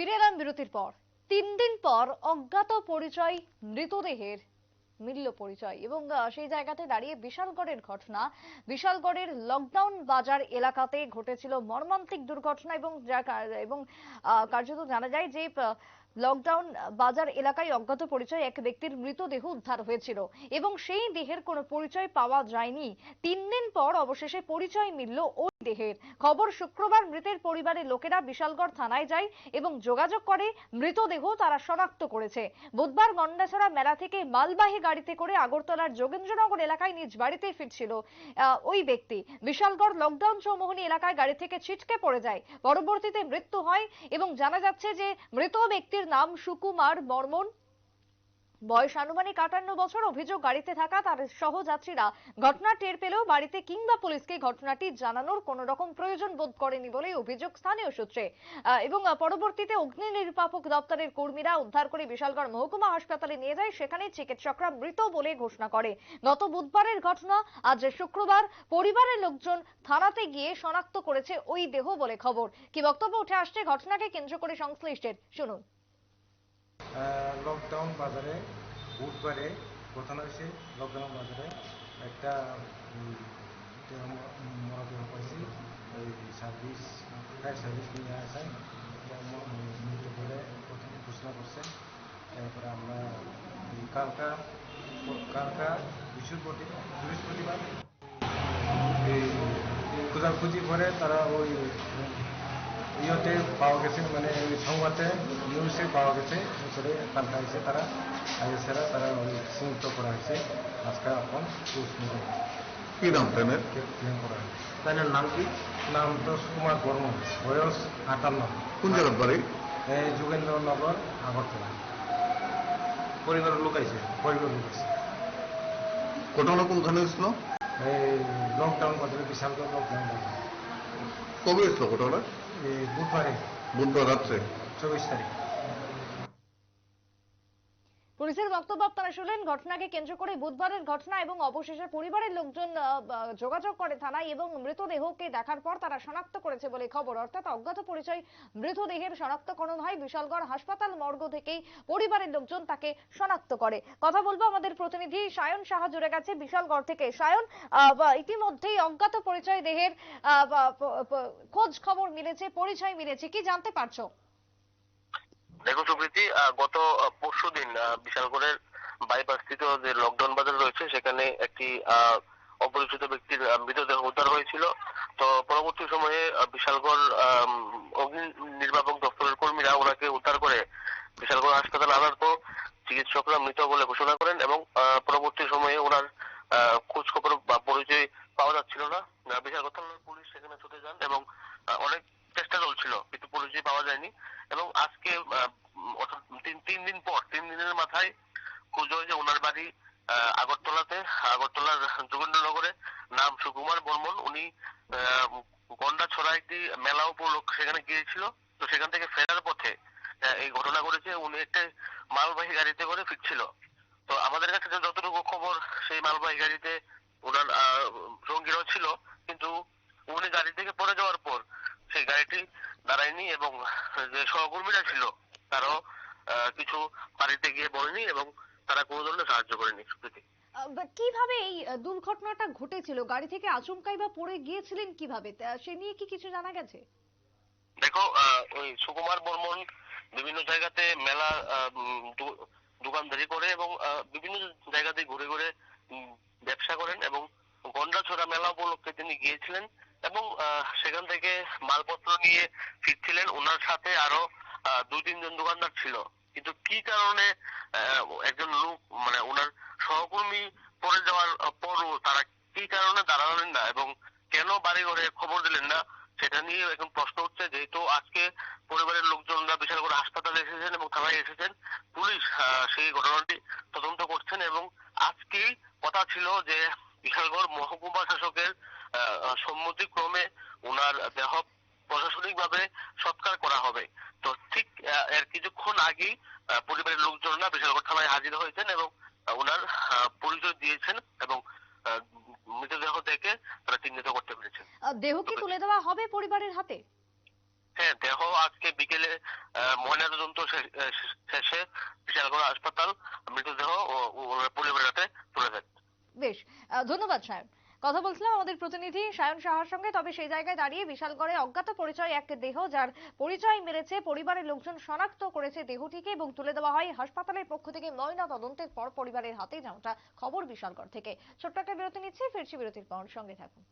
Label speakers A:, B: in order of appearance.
A: ফিরে এলাম বিরতির পর। তিন দিন পর অজ্ঞাত পরিচয়, মৃতদেহের মিলল পরিচয় এবং সেই জায়গাতে দাঁড়িয়ে বিশালগড়ের ঘটনা। বিশালগড়ের লকডাউন বাজার এলাকাতে ঘটেছিল মর্মান্তিক দুর্ঘটনা এবং এবং কার্যত জানা যায় যে লকডাউন বাজার এলাকায় অজ্ঞাত পরিচয় এক ব্যক্তির মৃতদেহ উদ্ধার হয়েছিল এবং সেই দেহের কোনো পরিচয় পাওয়া যায়নি। তিন দিন পর অবশেষে পরিচয় মিলল দেহের। খবর শুক্রবার মৃতের পরিবারের লোকেরা বিশালগড় থানায় যায় এবং যোগাযোগ করে মৃতদেহ তারা শনাক্ত করেছে। বুধবার গন্ডাছড়া মেলা থেকে মালবাহী গাড়িতে করে আগরতলার যোগেন্দ্রনগর এলাকায় নিজ বাড়িতে ফিরছিল ওই ব্যক্তি। বিশালগড় লকডাউন চৌমোহনী এলাকায় গাড়ি থেকে ছিটকে পড়ে যায়। পরবর্তীতে মৃত্যু হয় এবং জানা যাচ্ছে যে মৃত ব্যক্তির নাম সুকুমার বর্মন। বয়স আনুমানিক আটান্ন বছর অভিযোগ গাড়িতে থাকা তার সহযাত্রীরা ঘটনা টের পেলেও বাড়িতে কিংবা পুলিশকে ঘটনাটি জানানোর কোনো রকম প্রয়োজন বোধ করেনি বলেই অভিযোগ স্থানীয় সূত্রে। এবং পরবর্তীতে অগ্নি নির্বাপক দপ্তরের কর্মীরা উদ্ধার করে বিশালগড় মহকুমা হাসপাতালে নিয়ে যায়, সেখানে চিকিৎসকরা মৃত বলে ঘোষণা করে। গত বুধবারের ঘটনা, আজ শুক্রবার পরিবারের লোকজন থানাতে গিয়ে শনাক্ত করেছে ওই দেহ বলে খবর। কি বক্তব্য উঠে আসছে, ঘটনাকে কেন্দ্র করে সংশ্লিষ্টের, শুনুন।
B: লকডাউন বাজারে, বুধবারে ঘটনা হয়েছে লকডাউন বাজারে। একটা মরদেহ পাইছি সার্ভিস ফায়ার সার্ভিস নিয়ে আসেন মৃত বলে প্রথমে ঘোষণা করছেন। তারপরে আমরা কালকা কালকা বৃহস্পতি, বৃহস্পতিবার এই খোঁজাখুঁজি করে তারা ওই ইয়েতে পাওয়া গেছে মানে ওই সংবাদে নিউজে পাওয়া গেছে করে কালকা এসে তারা আইএসেরা তারা ওই চিহ্নিত করা হয়েছে। আজকে এখন
C: কি নাম ট্রেনের
B: করা হয়েছে।
C: ট্রেনের নাম কি?
B: নাম তো সুকুমার বর্মন বয়স আটান্ন।
C: কোন জায়গার বাড়ি?
B: এই যোগেন্দ্রনগর আগরতলা।
C: পরিবারের লোক
B: আছে।
C: ঘটনা কোনখানে হয়েছিল
B: এই লকডাউন বাজারে বিশাল লকডাউন
C: কবে হয়েছিল ঘটনা
B: বুধবারে
C: বুধবার রাত্রে।
B: চব্বিশ তারিখ।
A: পুলিশের বক্তব্য আপনারা শুনলেন। ঘটনাকে কেন্দ্র করে বুধবারের ঘটনা এবং অবশেষে পরিবারের লোকজন যোগাযোগ করে থানায় এবং মৃতদেহকে দেখার পর তারা শনাক্ত করেছে বলে খবর। অর্থাৎ অজ্ঞাত পরিচয় মৃতদেহের শনাক্তকরণ হয় বিশালগড় হাসপাতাল মর্গ থেকেই পরিবারের লোকজন তাকে শনাক্ত করে। কথা বলব আমাদের প্রতিনিধি সায়ন সাহা জুড়ে গেছে বিশালগড় থেকে। সায়ন ইতিমধ্যেই অজ্ঞাত পরিচয় দেহের খোঁজ খবর মিলেছে, পরিচয় মিলেছে। কি জানতে পারছ?
D: দেখো সুপ্রীতি গত পরশু দিন বিশালগড়ের বাইপাসস্থিত যে লকডাউন বাজার রয়েছে, সেখানে একটি অপরিচিত ব্যক্তির মৃতদেহ উদ্ধার হয়েছিল। তো পরবর্তী সময়ে বিশালগড় আম, অগ্নি নির্বাপক দপ্তরের কর্মীরা ওনাকে উদ্ধার করে বিশালগড় হাসপাতাল আনার পর চিকিৎসকরা মৃত বলে ঘোষণা করেন এবং আহ, পরবর্তী সময়ে ওনার আহ, খোঁজ খবর বা পরিচয় পাওয়া যাচ্ছিল না আহ, বিশালগড় থানার পুলিশ সেখানে ছুটে যান এবং আহ, অনেক চেষ্টা চলছিল কিন্তু পরিচয় পাওয়া যায়নি এবং আজকে তিন দিন পর তিন দিনের মাথায় খোঁজ হয় যে ওনার বাড়ি আগরতলাতে আগরতলার যোগেন্দ্রনগরে নাম সুকুমার বর্মন উনি আহ, গন্ডাছড়া একটি মেলা উপলক্ষে সেখানে গিয়েছিল। তো সেখান থেকে ফেরার পথে এই ঘটনা ঘটেছে উনি একটা মালবাহী গাড়িতে করে ফিরছিল। তো আমাদের কাছে যতটুকু খবর সেই মালবাহী গাড়িতে ওনার সঙ্গীরাও ছিল কিন্তু উনি গাড়ি থেকে পড়ে যাওয়ার পর সেই গাড়িটি দাঁড়ায়নি এবং যে সহকর্মীরা ছিল তারাও কিছু বাড়িতে গিয়ে বলেনি এবং তারা কোনো ধরনের সাহায্য করেনি সুপ্রীতি
A: কীভাবে এই দুর্ঘটনাটা ঘটেছিল? গাড়ি থেকে আচমকাই বা পড়ে গিয়েছিলেন কীভাবে? তা সে নিয়ে কি কিছু জানা গেছে?
D: দেখো ওই সুকুমার বর্মন বিভিন্ন জায়গাতে মেলা দোকানদারি করে এবং বিভিন্ন জায়গাতে ঘুরে ঘুরে ব্যবসা করেন এবং গন্ডাছড়া মেলা উপলক্ষে তিনি গিয়েছিলেন। এবং সেখান থেকে মালপত্র নিয়ে ফিরছিলেন। ওনার সাথে আরও দুই তিনজন দোকানদার ছিল। কিন্তু কি কারণে একজন লোক মানে ওনার সহকর্মী পড়ে যাওয়ার পরও তারা কি কারণে দাঁড়ালেন না এবং কেন বাড়ি ঘরে খবর দিলেন না, সেটা নিয়ে এখন প্রশ্ন উঠছে। যেহেতু আজকে পরিবারের লোকজনরা বিশাল করে হাসপাতালে এসেছেন এবং থানায় এসেছেন, পুলিশ সেই ঘটনাটি তদন্ত করছেন এবং আজকেই কথা ছিল যে বিশালগড় মহকুমা শাসকের সম্মতিক্রমে ওনার দেহ প্রশাসনিক ভাবে সৎকার করা হবে। তো ঠিক এর কিছুক্ষণ আগেই পরিবারের লোকজনরা বিশালগড় থানায় হাজির হয়েছেন এবং ওনার পরিচয় দিয়েছেন এবং মৃতদেহ দেখে তারা চিহ্নিত করতে পেরেছেন।
A: দেহ কি তুলে দেওয়া হবে পরিবারের হাতে?
D: হ্যাঁ দেহ আজকে বিকেলে ময়নাতদন্ত শেষে বিশালগড় হাসপাতাল মৃতদেহ পরিবারের হাতে তুলে দেন।
A: বেশ ধন্যবাদ সায়ন কথা বলছিলাম আমাদের প্রতিনিধি সায়ন সাহার সঙ্গে। তবে সেই জায়গায় দাঁড়িয়ে বিশালগড়ে অজ্ঞাত পরিচয় এক দেহ, যার পরিচয় মেলেছে পরিবারের লোকজন শনাক্ত করেছে দেহটিকে এবং তুলে দেওয়া হয় হাসপাতালের পক্ষ থেকে ময়না তদন্তের পর পরিবারের হাতে, যেমনটা খবর বিশালগড় থেকে। ছোট্ট একটা বিরতি নিচ্ছি, ফিরছি বিরতির পর। সঙ্গে থাকুন।